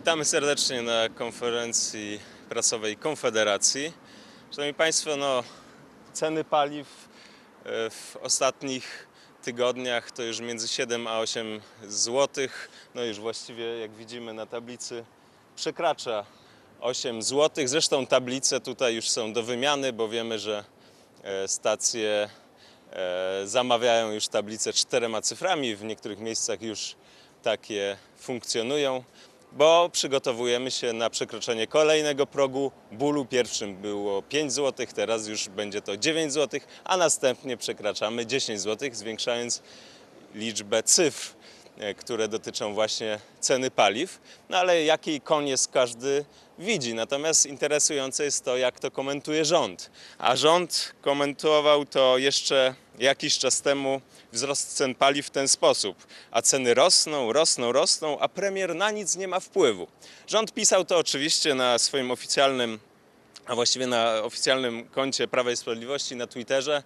Witamy serdecznie na konferencji prasowej Konfederacji. Szanowni Państwo, no, ceny paliw e, w ostatnich tygodniach to już między 7 a 8 zł. No już właściwie, jak widzimy na tablicy, przekracza 8 zł. Zresztą tablice tutaj już są do wymiany, bo wiemy, że e, stacje e, zamawiają już tablice czterema cyframi. W niektórych miejscach już takie funkcjonują, bo przygotowujemy się na przekroczenie kolejnego progu bólu. Pierwszym było 5 zł, teraz już będzie to 9 zł, a następnie przekraczamy 10 zł, zwiększając liczbę cyfr, e, które dotyczą właśnie ceny paliw. No ale jaki koniec każdy widzi. Natomiast interesujące jest to, jak to komentuje rząd. A rząd komentował to jeszcze jakiś czas temu wzrost cen paliw w ten sposób. A ceny rosną, rosną, rosną, a premier na nic nie ma wpływu. Rząd pisał to oczywiście na swoim oficjalnym a właściwie na oficjalnym koncie Prawa i Sprawiedliwości na Twitterze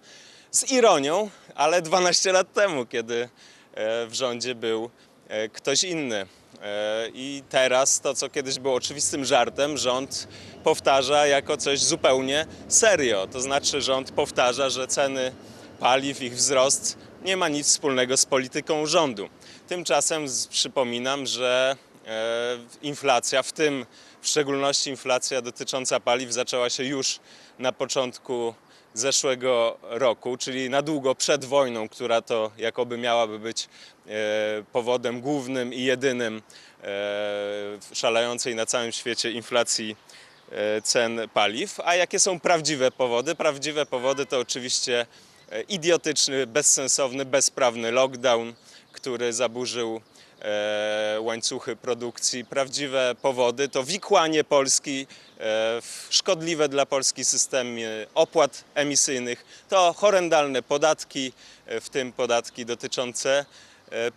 z ironią, ale 12 lat temu, kiedy e, w rządzie był e, ktoś inny. E, I teraz to, co kiedyś było oczywistym żartem, rząd powtarza jako coś zupełnie serio. To znaczy, rząd powtarza, że ceny paliw, ich wzrost nie ma nic wspólnego z polityką rządu. Tymczasem przypominam, że e, inflacja, w tym w szczególności inflacja dotycząca paliw, zaczęła się już na początku zeszłego roku, czyli na długo przed wojną, która to jakoby miałaby być e, powodem głównym i jedynym e, szalejącej na całym świecie inflacji cen paliw. A jakie są prawdziwe powody? Prawdziwe powody to oczywiście idiotyczny, bezsensowny, bezprawny lockdown, który zaburzył e, łańcuchy produkcji. Prawdziwe powody to wikłanie Polski e, w szkodliwe dla Polski systemy opłat emisyjnych, to horrendalne podatki, e, w tym podatki dotyczące e,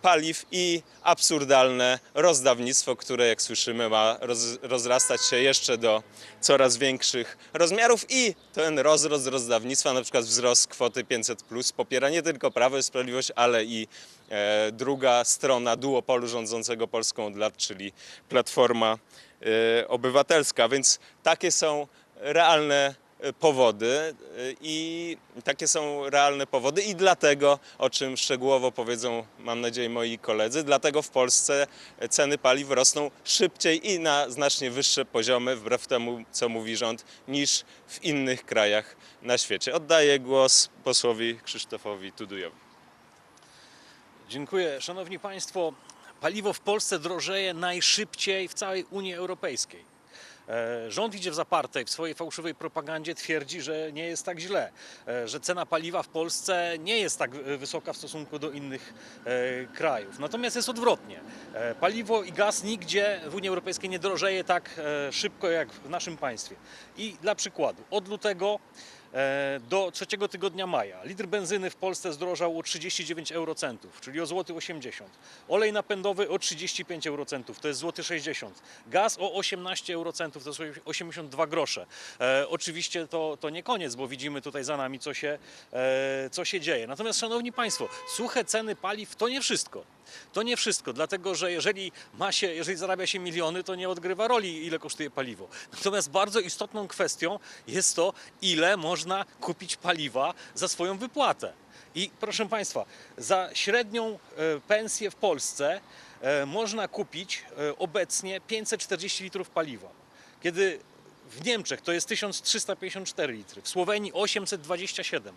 paliw i absurdalne rozdawnictwo, które jak słyszymy ma roz, rozrastać się jeszcze do coraz większych rozmiarów i ten rozrost rozdawnictwa, na przykład wzrost kwoty 500 plus popiera nie tylko Prawo i Sprawiedliwość, ale i e, druga strona duopolu rządzącego Polską od lat, czyli Platforma e, Obywatelska. Więc takie są realne e, powody e, i takie są realne powody i dlatego, o czym szczegółowo powiedzą, mam nadzieję, moi koledzy, dlatego w Polsce ceny paliw rosną szybciej i na znacznie wyższe poziomy, wbrew temu, co mówi rząd, niż w innych krajach na świecie. Oddaję głos posłowi Krzysztofowi Tudujowi. Dziękuję. Szanowni Państwo, paliwo w Polsce drożeje najszybciej w całej Unii Europejskiej. E, Rząd idzie w zaparte i w swojej fałszywej propagandzie twierdzi, że nie jest tak źle, e, że cena paliwa w Polsce nie jest tak wysoka w stosunku do innych e, krajów. Natomiast jest odwrotnie. Paliwo i gaz nigdzie w Unii Europejskiej nie drożeje tak szybko jak w naszym państwie. I dla przykładu, od lutego do trzeciego tygodnia maja litr benzyny w Polsce zdrożał o 39 eurocentów, czyli o złoty 80. Olej napędowy o 35 eurocentów, to jest złoty 60. Gaz o 18 eurocentów, to są 82 grosze. E, oczywiście to, to nie koniec, bo widzimy tutaj za nami, co się, e, co się dzieje. Natomiast, szanowni państwo, suche ceny paliw to nie wszystko. To nie wszystko, dlatego że jeżeli ma się, jeżeli zarabia się miliony, to nie odgrywa roli, ile kosztuje paliwo. Natomiast bardzo istotną kwestią jest to, ile można kupić paliwa za swoją wypłatę. I proszę Państwa, za średnią e, pensję w Polsce e, można kupić e, obecnie 540 litrów paliwa. Kiedy w Niemczech to jest 1354 litry, w Słowenii 827.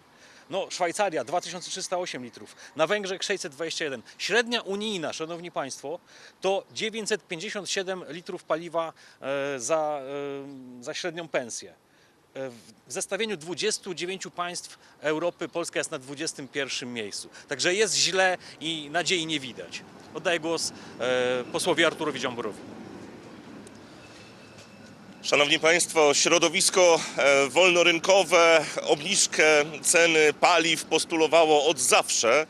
No, Szwajcaria 2308 litrów, na Węgrzech 621. Średnia unijna, szanowni państwo, to 957 litrów paliwa e, za, e, za średnią pensję. E, W zestawieniu 29 państw Europy Polska jest na 21 miejscu. Także jest źle i nadziei nie widać. Oddaję głos posłowi Arturowi Dziamborowi. Szanowni Państwo, środowisko e, wolnorynkowe obniżkę ceny paliw postulowało od zawsze.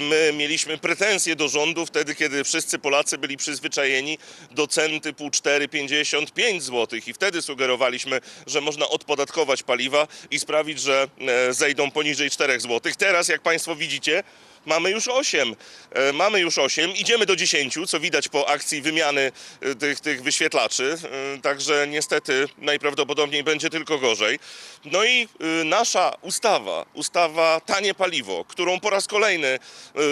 My mieliśmy pretensje do rządu wtedy, kiedy wszyscy Polacy byli przyzwyczajeni do cen typu 4,55 zł i wtedy sugerowaliśmy, że można odpodatkować paliwa i sprawić, że e, zejdą poniżej 4 zł. Teraz, jak Państwo widzicie, Mamy już 8. E, Mamy już 8. Idziemy do 10, co widać po akcji wymiany e, tych, tych wyświetlaczy. E, Także niestety najprawdopodobniej będzie tylko gorzej. No i nasza ustawa, ustawa Tanie Paliwo, którą po raz kolejny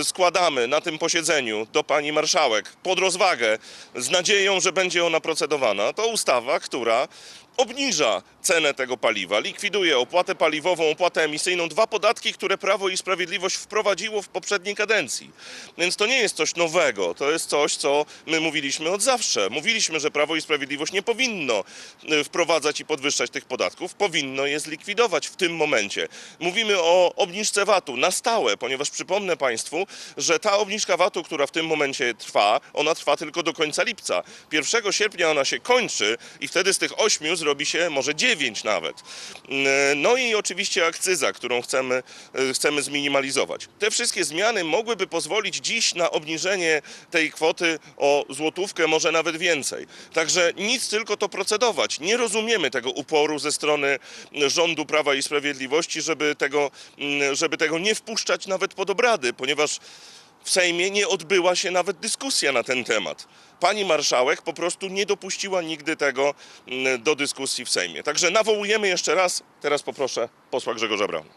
składamy na tym posiedzeniu do pani marszałek pod rozwagę z nadzieją, że będzie ona procedowana, to ustawa, która obniża cenę tego paliwa, likwiduje opłatę paliwową, opłatę emisyjną, dwa podatki, które Prawo i Sprawiedliwość wprowadziło w poprzedniej kadencji. Więc to nie jest coś nowego, to jest coś, co my mówiliśmy od zawsze. Mówiliśmy, że Prawo i Sprawiedliwość nie powinno y, wprowadzać i podwyższać tych podatków, powinno je zlikwidować w tym momencie. Mówimy o obniżce VAT-u na stałe, ponieważ przypomnę Państwu, że ta obniżka VAT-u, która w tym momencie trwa, ona trwa tylko do końca lipca. 1 sierpnia ona się kończy i wtedy z tych 8 zrobi się może 9 nawet. Mm, No i oczywiście akcyza, którą chcemy, y, chcemy zminimalizować. Te wszystkie zmiany mogłyby pozwolić dziś na obniżenie tej kwoty o złotówkę, może nawet więcej. Także nic, tylko to procedować. Nie rozumiemy tego uporu ze strony rządu Prawa i Sprawiedliwości, żeby tego, mm, żeby tego nie wpuszczać nawet pod obrady, ponieważ w Sejmie nie odbyła się nawet dyskusja na ten temat. Pani marszałek po prostu nie dopuściła nigdy tego mm, do dyskusji w Sejmie. Także nawołujemy jeszcze raz. Teraz poproszę posła Grzegorza Brauna.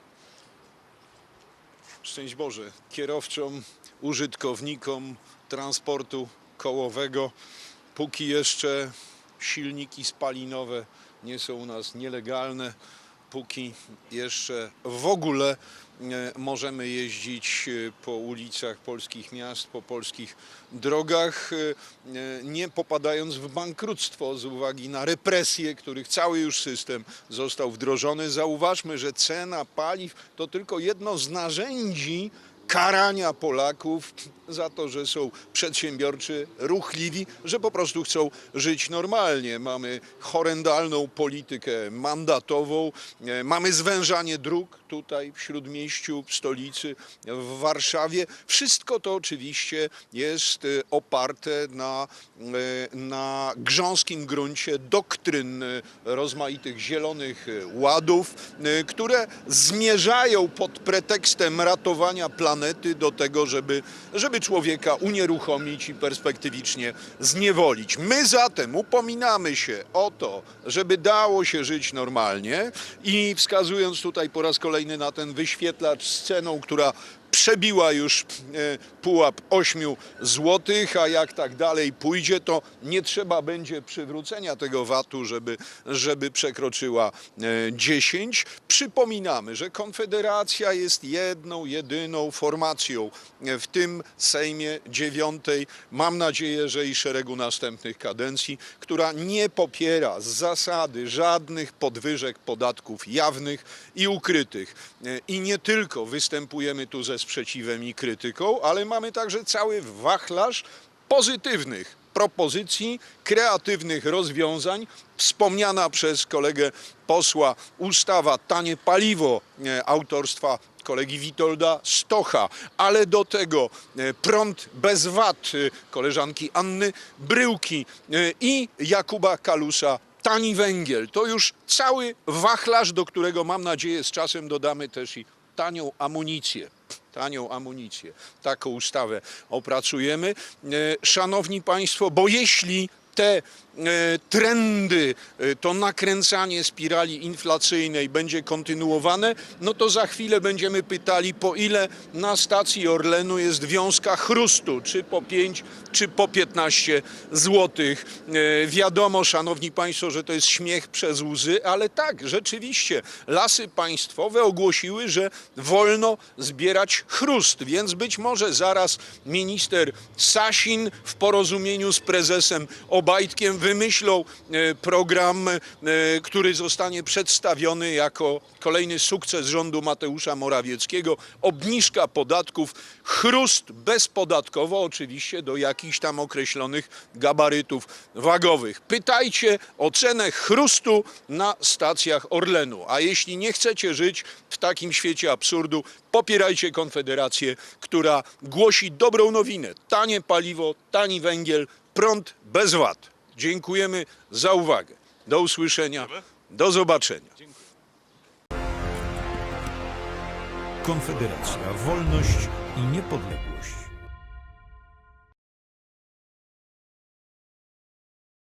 Szczęść Boże kierowcom, użytkownikom transportu kołowego. Póki jeszcze silniki spalinowe nie są u nas nielegalne, póki jeszcze w ogóle możemy jeździć e, po ulicach polskich miast, po polskich drogach, e, nie popadając w bankructwo z uwagi na represje, których cały już system został wdrożony. Zauważmy, że cena paliw to tylko jedno z narzędzi karania Polaków za to, że są przedsiębiorczy, ruchliwi, że po prostu chcą żyć normalnie. Mamy horrendalną politykę mandatową, e, mamy zwężanie dróg tutaj w Śródmieściu, w stolicy, w Warszawie. Wszystko to oczywiście jest e, oparte na, e, na grząskim gruncie doktryn e, rozmaitych zielonych ładów, które zmierzają pod pretekstem ratowania planety do tego, żeby, żeby człowieka unieruchomić i perspektywicznie zniewolić. My zatem upominamy się o to, żeby dało się żyć normalnie i wskazując tutaj po raz kolejny na ten wyświetlacz z która przebiła już e, pułap 8 złotych, a jak tak dalej pójdzie, to nie trzeba będzie przywrócenia tego VAT-u, żeby, żeby przekroczyła e, 10. Przypominamy, że Konfederacja jest jedną, jedyną formacją w tym Sejmie dziewiątej, mam nadzieję, że i szeregu następnych kadencji, która nie popiera z zasady żadnych podwyżek podatków jawnych i ukrytych. E, I nie tylko występujemy tu ze sprzeciwem i krytyką, ale mamy także cały wachlarz pozytywnych propozycji, kreatywnych rozwiązań. Wspomniana przez kolegę posła ustawa Tanie Paliwo e, autorstwa kolegi Witolda Stocha, ale do tego e, prąd bez VAT e, koleżanki Anny Bryłki i Jakuba Kalusa Tani węgiel. To już cały wachlarz, do którego mam nadzieję z czasem dodamy też i tanią amunicję. Tanią amunicję. Taką ustawę opracujemy. E, Szanowni Państwo, bo jeśli te e, trendy, e, to nakręcanie spirali inflacyjnej będzie kontynuowane, no to za chwilę będziemy pytali, po ile na stacji Orlenu jest wiązka chrustu, czy po 5, czy po 15 złotych. E, Wiadomo, szanowni państwo, że to jest śmiech przez łzy, ale tak, rzeczywiście, lasy państwowe ogłosiły, że wolno zbierać chrust, więc być może zaraz minister Sasin w porozumieniu z prezesem Obajtkiem wymyślą e, program, e, który zostanie przedstawiony jako kolejny sukces rządu Mateusza Morawieckiego. Obniżka podatków, chrust bezpodatkowo, oczywiście do jakichś tam określonych gabarytów wagowych. Pytajcie o cenę chrustu na stacjach Orlenu. A jeśli nie chcecie żyć w takim świecie absurdu, popierajcie Konfederację, która głosi dobrą nowinę. Tanie paliwo, tani węgiel, prąd bez VAT. Dziękujemy za uwagę. Do usłyszenia. Do zobaczenia. Konfederacja, wolność i niepodległość.